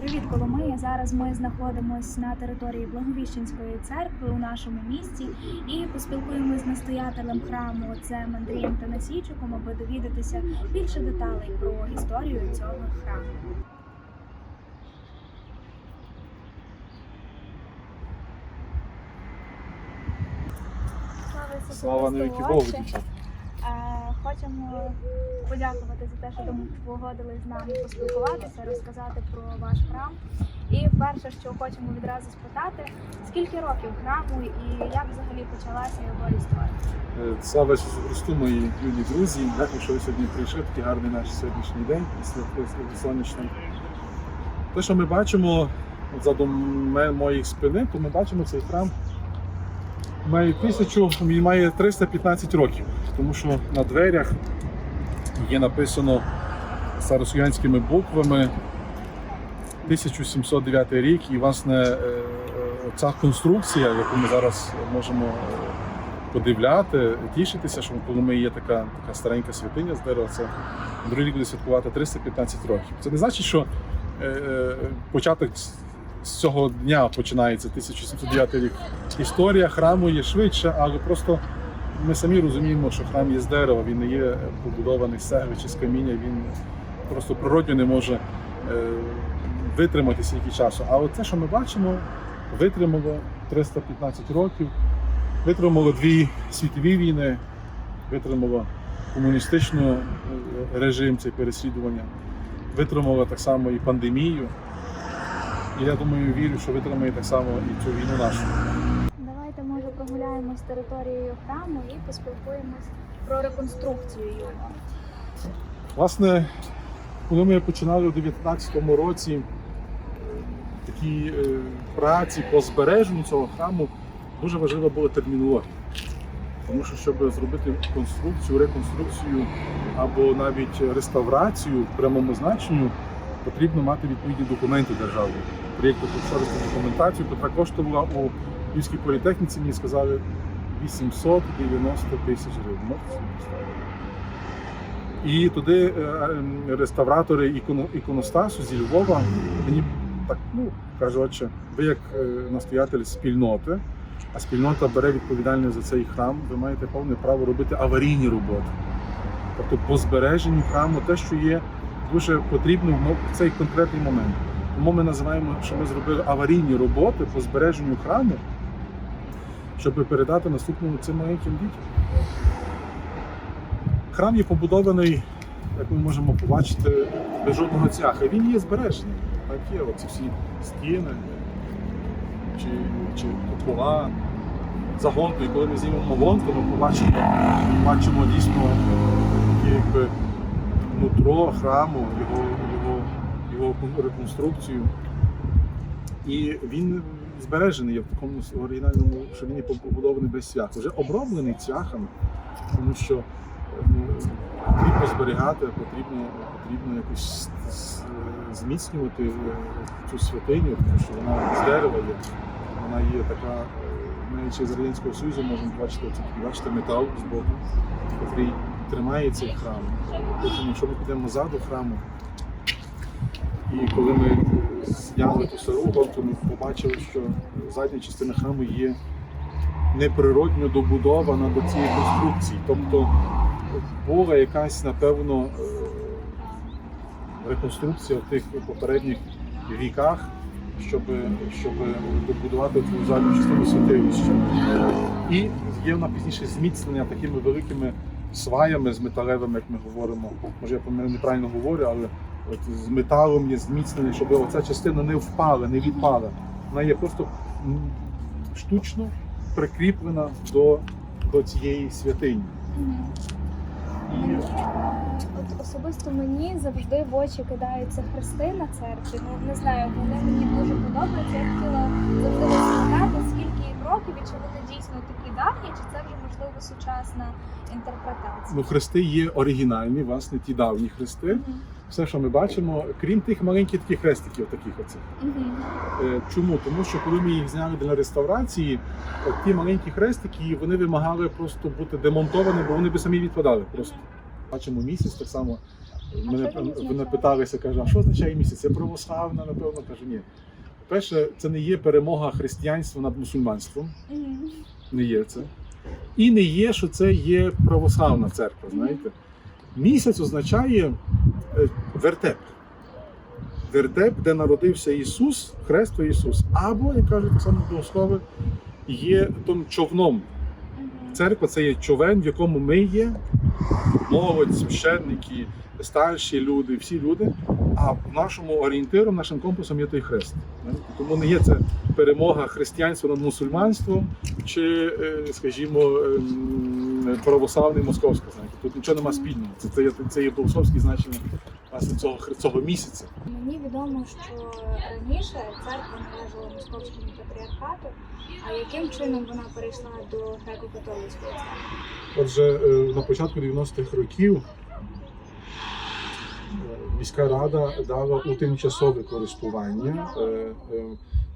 Привіт, Коломия! Зараз ми знаходимося на території Благовіщенської церкви у нашому місті і поспілкуємось з настоятелем храму отцем Андрієм Танасійчуком, аби довідатися більше деталей про історію цього храму. Слава, Слава навіки Богу, дівчата. Е, Хочемо подякувати за те, що ви погодились з нами поспілкуватися, розказати про ваш храм. І перше, що хочемо відразу спитати, скільки років храму і як взагалі почалася його історія? Е, Слава Ісусу Христу, мої любі друзі. Дякую, що ви сьогодні прийшли. Такий гарний наш сьогоднішній день після сонячний. Те, що ми бачимо ме- моїх спини, то ми бачимо цей храм. Має тисячу, він має 315 років, тому що на дверях є написано старослов'янськими буквами 1709 рік, і власне е, е, ця конструкція, яку ми зараз можемо е, подивляти, тішитися, що коли ми є така, така старенька святиня з дерева, це другий рік буде святкувати 315 років. Це не значить, що початок з- цього дня починається 1709 рік. Історія храму є швидше, але просто ми самі розуміємо, що храм є з дерева, він не є побудований з цегли чи з каміння, він просто природньо не може е, витримати стільки часу. А от те, що ми бачимо, витримало 315 років, витримало дві світові війни, витримало комуністичний е, режим, це переслідування, витримало так само і пандемію. І я думаю, вірю, що витримає так само і цю війну нашу. Давайте може прогуляємось територією храму і поспілкуємось про реконструкцію його. Власне, коли ми починали у 2019 році такі е, праці по збереженню цього храму, дуже важлива була термінологія. Тому що, щоб зробити конструкцію, реконструкцію або навіть реставрацію в прямому значенню, потрібно мати відповідні документи державні. Проєкту кошторисну документацію, яка коштувала у Львівській політехніці, мені сказали 890 тисяч гривень. Можете? І туди е, е, реставратори іконостасу зі Львова мені так ну каже, отче, ви як е, настоятель спільноти, а спільнота бере відповідальність за цей храм, ви маєте повне право робити аварійні роботи. Тобто по збереженню храму те, що є дуже потрібно в цей конкретний момент. Тому ми називаємо, що ми зробили аварійні роботи по збереженню храму, щоб передати наступному цим маленьким дітям. Храм є побудований, як ми можемо побачити, без жодного цяха. Він є збережений. Так є, оці всі стіни чи, чи купола, загонки. І коли ми знімемо гонку, ми побачимо, бачимо дійсно якби нутро храму, його, його, реконструкцію. І він збережений в такому оригінальному, що він є побудований без цвяху. Вже оброблений цвяхами, тому що ну, потрібно зберігати, потрібно, потрібно якось зміцнювати е, цю святиню, тому що вона з дерева є. Вона є така, е, навіть з Радянського Союзу можемо бачити, бачите, метал з боку, який тримає цей храм. Потім, якщо ми підемо ззаду храму, і коли ми зняли ту стару гонку, ми побачили, що задня частина храму є неприродньо добудована до цієї конструкції. Тобто була якась, напевно, е, реконструкція в тих попередніх віках, щоб, щоб добудувати цю задню частину святилища. І є вона пізніше зміцнення такими великими сваями з металевими, як ми говоримо. Може, я неправильно говорю, але от з металом є зміцнення, щоб оця частина не впала, не відпала. Вона є просто штучно прикріплена до, до цієї святині. І От особисто мені завжди в очі кидаються хрести на церкві. Ну не знаю, вони мені дуже подобаються. Я хотіла завжди розпитати, скільки їм років і чи вони дійсно такі давні, чи це вже можливо сучасна інтерпретація. ну, хрести є оригінальні, власне, ті давні хрести. Мгм. Все, що ми бачимо, крім тих маленьких таких хрестиків, таких оцих. Е, Чому? Тому що коли ми їх зняли для реставрації, от ті маленькі хрестики вони вимагали просто бути демонтовані, бо вони би самі відпадали. Просто бачимо місяць, так само Мене, мене питалися, каже, а що означає місяць? Це православна, напевно, кажу, ні. По-перше, це не є перемога християнства над мусульманством. Не є це. І не є, що це є православна церква, знаєте. Місяць означає вертеп. Вертеп, де народився Ісус, Хресто Ісус. Або, як кажуть так само богослови, є тим човном. Церква це є човен, в якому ми є, молодь, священники, старші люди, всі люди. А нашому орієнтиром, нашим компасом є той хрест. Тому не є це перемога християнства над мусульманством чи, е, скажімо, ем, православний московська. Тут нічого нема спільного. Це, це, це є богословське значення власне цього, хр- цього місяця. Мені відомо, що раніше церква належала московському патріархату, а яким чином вона перейшла до греко-католицької церкви? Отже, е, на початку 90-х років е, міська рада дала у тимчасове користування е,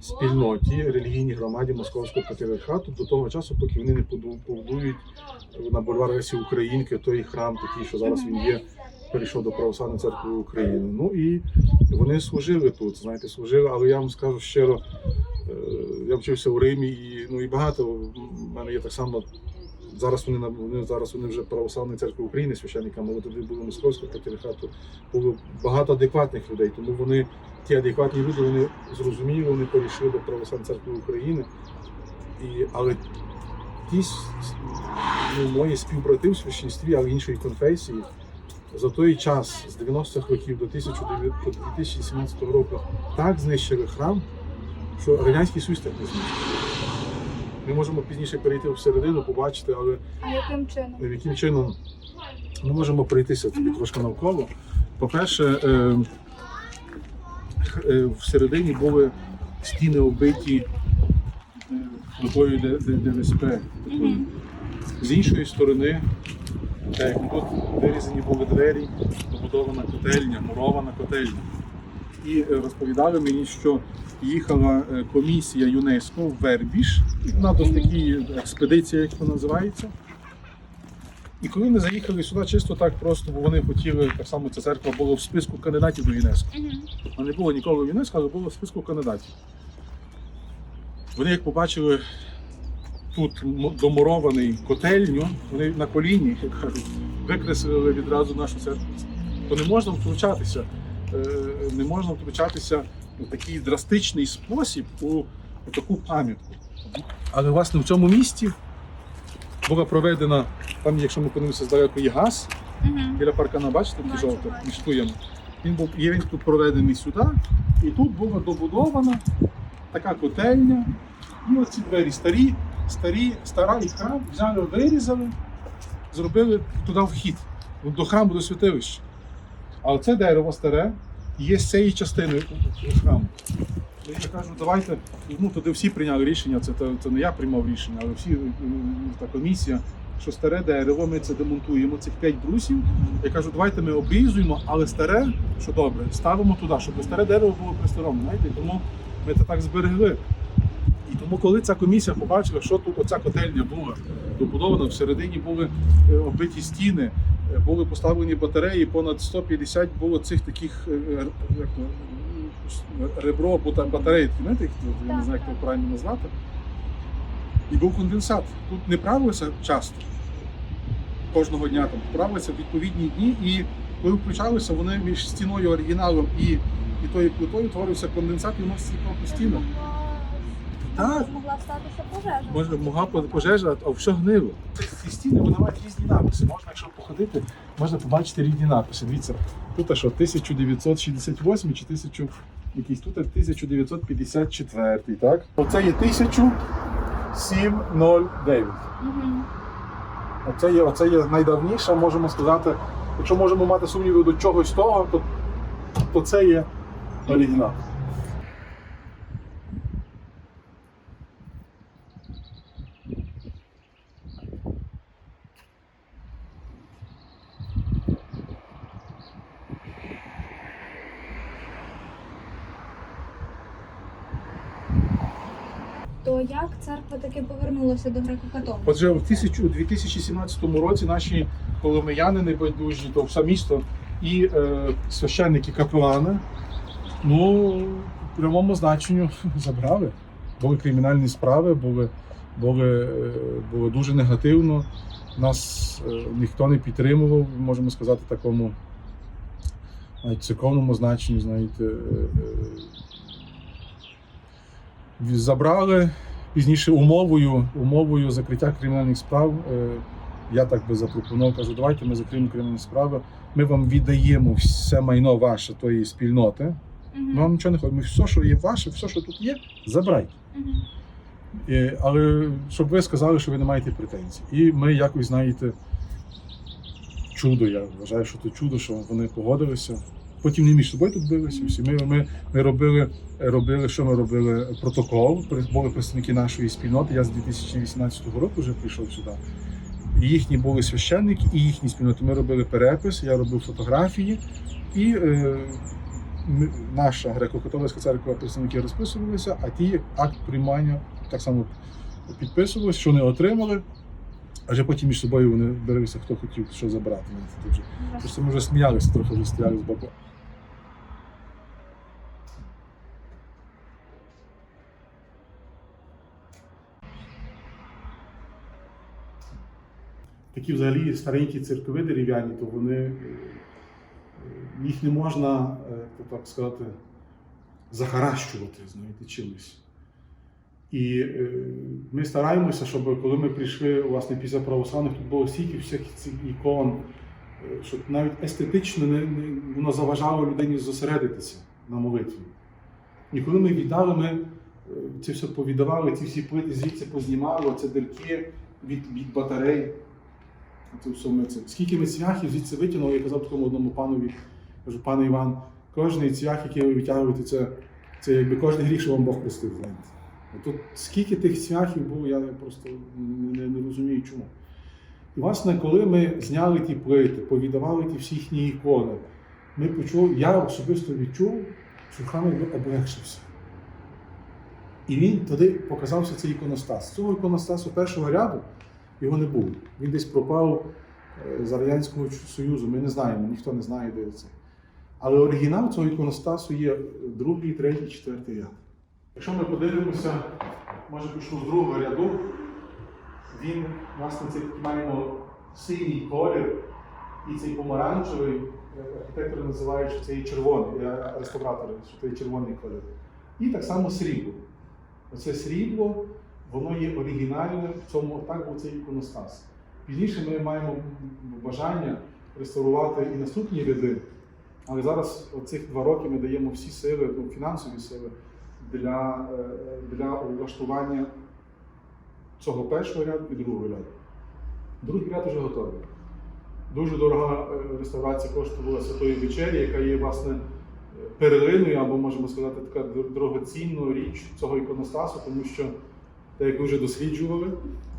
спільноті релігійній громаді Московського патріархату до того часу, поки вони не побудують на бульвар Українки той храм, такий, що зараз він є, перейшов до Православної церкви України. Ну і вони служили тут, знаєте, служили, але я вам скажу щиро, е, я вчився у Римі, і ну і багато в мене є так само Зараз вони вони зараз вони вже православної церкви України священниками, але тоді були московського патріархату. Було багато адекватних людей, тому вони ті адекватні люди вони зрозуміли, вони перейшли до православної церкви України. І, але ті ну, мої співбрати в священстві, але іншої конфесії, за той час з 90-х років до 2017 року так знищили храм, що Радянський Союз так не знищив. Ми можемо пізніше перейти всередину, побачити, але яким чином? яким чином ми можемо пройтися тобі трошки навколо. По-перше, е, х- е, всередині були стіни оббиті е, Д- ДВСП. З іншої сторони, так як тут вирізані були двері, добудована котельня, мурована котельня. І е, розповідали мені, що їхала е, комісія ЮНЕСКО в Вербіш, на досить такі експедиція, як вона називається. І коли вони заїхали сюди, чисто так просто, бо вони хотіли, так само ця церква була в списку кандидатів до ЮНЕСКО. Вона не було ніколи в ЮНЕСКО, але було в списку кандидатів. Вони як побачили тут домурований котельню, вони на коліні, як кажуть, викреслили відразу нашу церкву. То не можна втручатися, е, не можна втручатися в такий драстичний спосіб у таку пам'ятку. Але власне в цьому місті була проведена, там, якщо ми подивимося здалеку, є газ, біля паркана, бачите, такий жовтий, туями. Він був є він тут проведений сюди, і тут була добудована така котельня. І оці двері старі, старі, стара і храм взяли, вирізали, зробили туди вхід до храму, до святилища. А оце дерево старе є з цієї частини храму. Я кажу, давайте, ну туди всі прийняли рішення, це, це, це не я приймав рішення, але всі м, та комісія, що старе дерево, ми це демонтуємо, цих 5 брусів. Я кажу, давайте ми обрізуємо, але старе, що добре, ставимо туди, щоб старе дерево було при старому. Знаєте? Тому ми це так зберегли. І тому, коли ця комісія побачила, що тут оця котельня була добудована, всередині були е, оббиті стіни, е, були поставлені батареї, понад 150 було цих таких е, як то, ребро або батареї, знаєте, я не знаю, як це правильно назвати. І був конденсат. Тут не правилося часто, кожного дня там правилися відповідні дні, і коли включалися, вони між стіною оригіналом і і тою плитою творився конденсат і воно стікав постійно. Так. Могла статися пожежа. Може, могла пожежа, а все гнило. Ці стіни вони мають різні написи. Можна, якщо походити, можна побачити різні написи. Дивіться, тут що 1968 чи 1000, якийсь тут 1954, так? Оце є 1000. 709. Оце є, оце є найдавніша, можемо сказати. Якщо можемо мати сумніви до чогось того, то, то це є оригінал. Таки повернулася до греко-католицької? Отже, у 1000 у 2017 році наші коломияни небайдужі, то все місто і е, священники капелани, ну, в прямому значенню забрали. Були кримінальні справи, були, були, е, було дуже негативно. Нас е, ніхто не підтримував, можемо сказати, такому навіть церковному значенні, знаєте. е, е, Забрали пізніше умовою, умовою закриття кримінальних справ. е, Я так би запропонував, кажу, давайте ми закриємо кримінальні справи. Ми вам віддаємо все майно ваше тої спільноти. Ми вам нічого не хочемо. Все, що є ваше, все, що тут є, забирайте. Е, Але щоб ви сказали, що ви не маєте претензій. І ми якось, знаєте, чудо, я вважаю, що це чудо, що вони погодилися. Потім не між собою тут билися. Всі. Ми, ми, ми робили, робили, що ми робили? Протокол. Були представники нашої спільноти. Я з 2018 року вже прийшов сюди. Їхні були священники, і їхні спільноти. Ми робили перепис, я робив фотографії, і е, ми- наша греко-католицька церква представники розписувалися, а ті акт приймання так само підписувалися, що не отримали. А вже потім між собою вони билися, хто хотів що забрати. Ми вже сміялися трохи, вже стояли з боку. Такі взагалі старенькі церкви дерев'яні, то вони е, їх не можна, е, то так сказати, захаращувати, знаєте, чимось. І е, ми стараємося, щоб коли ми прийшли власне після православних, тут було стільки всяких цих ікон, щоб навіть естетично не, не, воно заважало людині зосередитися на молитві. І коли ми віддали, ми це все повіддавали, ці всі плити звідси познімали, оце дирки від, від батарей. Це все ми це. Скільки ми цвяхів звідси витягнули, я казав такому одному панові, кажу, пане Іван, кожний цвях, який ви витягуєте, це, це якби кожен гріх, що вам Бог простив. знаєте. Тут скільки тих цвяхів було, я просто не, не, не розумію чому. І власне, коли ми зняли ті плити, повідавали ті всі їхні ікони, ми почули, я особисто відчув, що храм облегшився. І він тоді показався цей іконостас. Цього іконостасу першого ряду його не було. Він десь пропав е, з Радянського Союзу, ми не знаємо, ніхто не знає, де це. Але оригінал цього іконостасу є другий, третій, четвертий ряд. Якщо ми подивимося, може почну з другого ряду, він, власне, цей маємо синій колір і цей помаранчевий, архітектори називають, що це є червоний, реставратори, що це є червоний колір. І так само срібло. Оце срібло, воно є оригінальне, в цьому так був цей іконостас. Пізніше ми маємо бажання реставрувати і наступні ряди, але зараз оцих два роки ми даємо всі сили, ну, фінансові сили для, е, для влаштування цього першого ряду і другого ряду. Другий ряд вже готовий. Дуже дорога е, реставрація коштувала Святої вечері, яка є власне перлиною, або можемо сказати, така дор- дорогоцінною річ цього іконостасу, тому що, так як ви вже досліджували,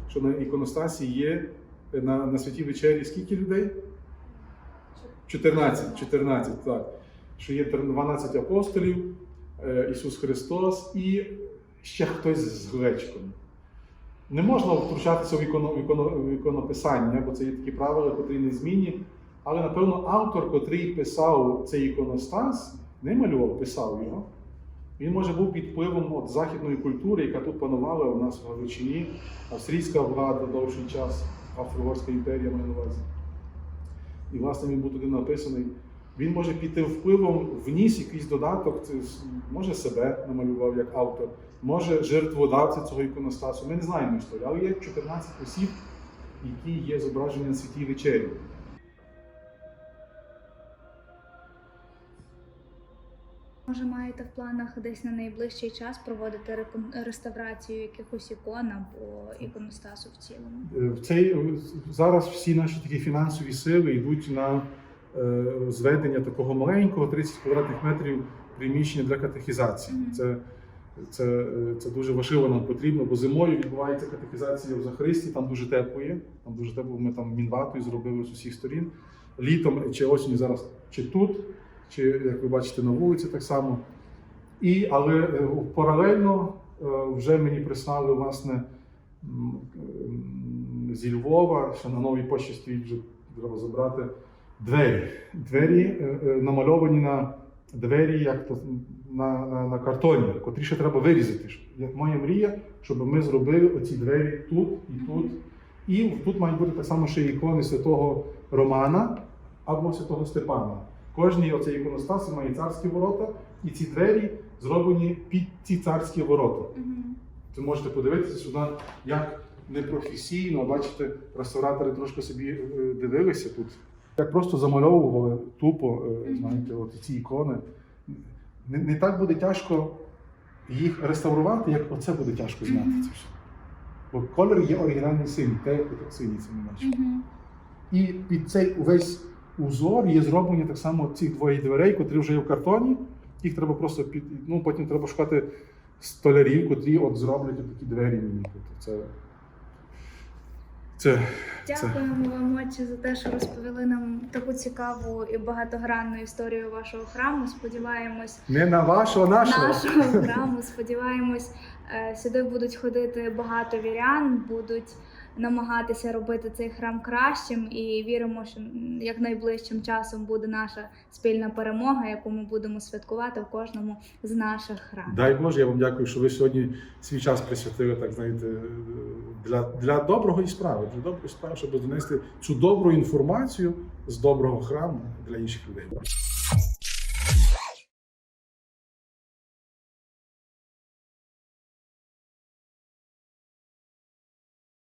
що на іконостасі є е, на, на святій вечері скільки людей? 14, 14, так. Що є 12 апостолів, е, Ісус Христос і ще хтось з глечком. Не можна втручатися в, іконо, в, іконо, в іконописання, бо це є такі правила, котрі не змінні. Але, напевно, автор, котрий писав цей іконостас, не малював, писав його. Він може був під впливом от, західної культури, яка тут панувала у нас в Галичині, австрійська влада довший час, Австро-Угорська імперія маю на увазі. І, власне, він був туди написаний. Він може під тим впливом вніс якийсь додаток, може себе намалював як автор, може жертводавця цього іконостасу. Ми не знаємо історію, але є 14 осіб, які є зображені на святій вечері. Може, маєте в планах десь на найближчий час проводити реставрацію якихось ікон або іконостасу в цілому? Е, В цей зараз всі наші такі фінансові сили йдуть на е, зведення такого маленького 30 квадратних метрів приміщення для катехізації. Мгм. Це, це, е, це дуже важливо нам потрібно, бо зимою відбувається катехізація в Захристі, там дуже тепло є. Там дуже тепло. Ми там мінватою зробили з усіх сторін. Літом чи осінню зараз чи тут, чи як ви бачите на вулиці, так само. І, але е, паралельно е, вже мені прислали власне зі Львова, що на новій пошті стоїть вже треба забрати Двері. Двері е, намальовані на двері, як то на, на, на картоні, котрі ще треба вирізати. Як моя мрія, щоб ми зробили оці двері тут і тут. І тут мають бути так само ще ікони святого Романа або святого Степана. Кожній оцей іконостас має царські ворота, і ці двері зроблені під ці царські ворота. Мгм. Ви можете подивитися сюди, як непрофесійно, бачите, реставратори трошки собі е, дивилися тут. Як просто замальовували тупо, е, знаєте, от ці ікони. Не, не так буде тяжко їх реставрувати, як оце буде тяжко зняти це все. Бо колір є оригінальний синій, те, як синій це не бачите. Мгм. І під цей увесь узор є зроблені так само ці двоє дверей, котрі вже є в картоні. Їх треба просто під. Ну, потім треба шукати столярів, котрі от зроблять такі двері мені. Тобто це, це, це. Дякуємо вам, отче, за те, що розповіли нам таку цікаву і багатогранну історію вашого храму. Сподіваємось, Не на вашого, нашого. нашого храму. Сподіваємось, е, сюди будуть ходити багато вірян, будуть намагатися робити цей храм кращим і віримо, що як найближчим часом буде наша спільна перемога, яку ми будемо святкувати в кожному з наших храмів. Дай Боже, я вам дякую, що ви сьогодні свій час присвятили, так знаєте, для, для доброї справи, для доброї справи, щоб донести цю добру інформацію з доброго храму для інших людей.